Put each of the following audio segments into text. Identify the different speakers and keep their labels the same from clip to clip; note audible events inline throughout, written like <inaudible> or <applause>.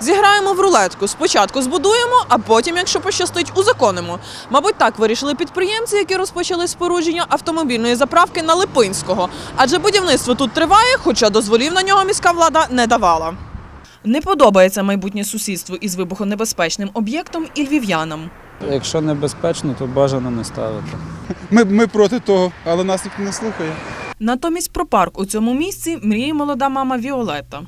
Speaker 1: Зіграємо в рулетку. Спочатку збудуємо, а потім, якщо пощастить, узаконимо. Мабуть, так вирішили підприємці, які розпочали спорудження автомобільної заправки на Липинського. Адже будівництво тут триває, хоча дозволів на нього міська влада не давала. Не подобається майбутнє сусідство із вибухонебезпечним об'єктом і львів'янам.
Speaker 2: Якщо небезпечно, то бажано не ставити. <laughs>
Speaker 3: Ми, ми проти того, але нас ніхто не слухає.
Speaker 1: Натомість про парк у цьому місці мріє молода мама Віолетта.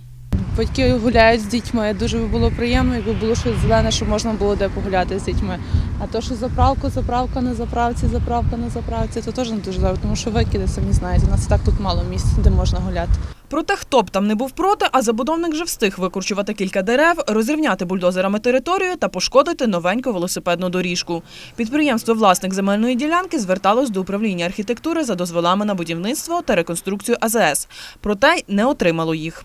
Speaker 4: Батьки гуляють з дітьми. Дуже би було приємно, якби було щось зелене, щоб можна було де погуляти з дітьми. А то, що заправку, заправка на заправці, заправка на заправці, то теж не дуже добре, тому що викиди самі знаєте. У нас і так тут мало місць, де можна гуляти.
Speaker 1: Проте хто б там не був проти, а забудовник вже встиг викорчувати кілька дерев, розрівняти бульдозерами територію та пошкодити новеньку велосипедну доріжку. Підприємство власник земельної ділянки зверталось до управління архітектури за дозволами на будівництво та реконструкцію АЗС, проте не отримало їх.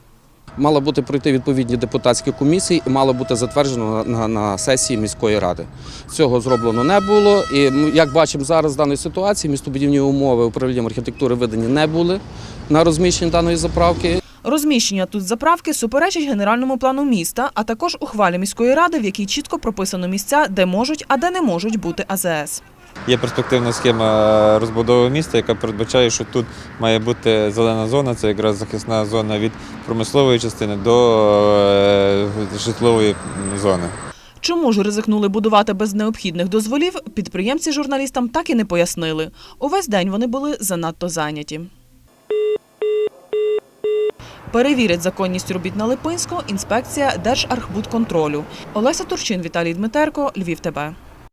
Speaker 5: Мало бути пройти відповідні депутатські комісії і мало бути затверджено на, на, сесії міської ради. Цього зроблено не було. І як бачимо зараз в даній ситуації, містобудівні умови управлінням архітектури видані не були на розміщення даної заправки.
Speaker 1: Розміщення тут заправки суперечить генеральному плану міста, а також ухвалі міської ради, в якій чітко прописано місця, де можуть, а де не можуть бути АЗС.
Speaker 6: Є перспективна схема розбудови міста, яка передбачає, що тут має бути зелена зона, це якраз захисна зона від промислової частини до е, житлової зони.
Speaker 1: Чому ж ризикнули будувати без необхідних дозволів, підприємці журналістам так і не пояснили. Увесь день вони були занадто зайняті. Перевірить законність робіт на Липинську інспекція Держархбудконтролю. Олеся Турчин, Віталій Дмитерко, Львів ТБ.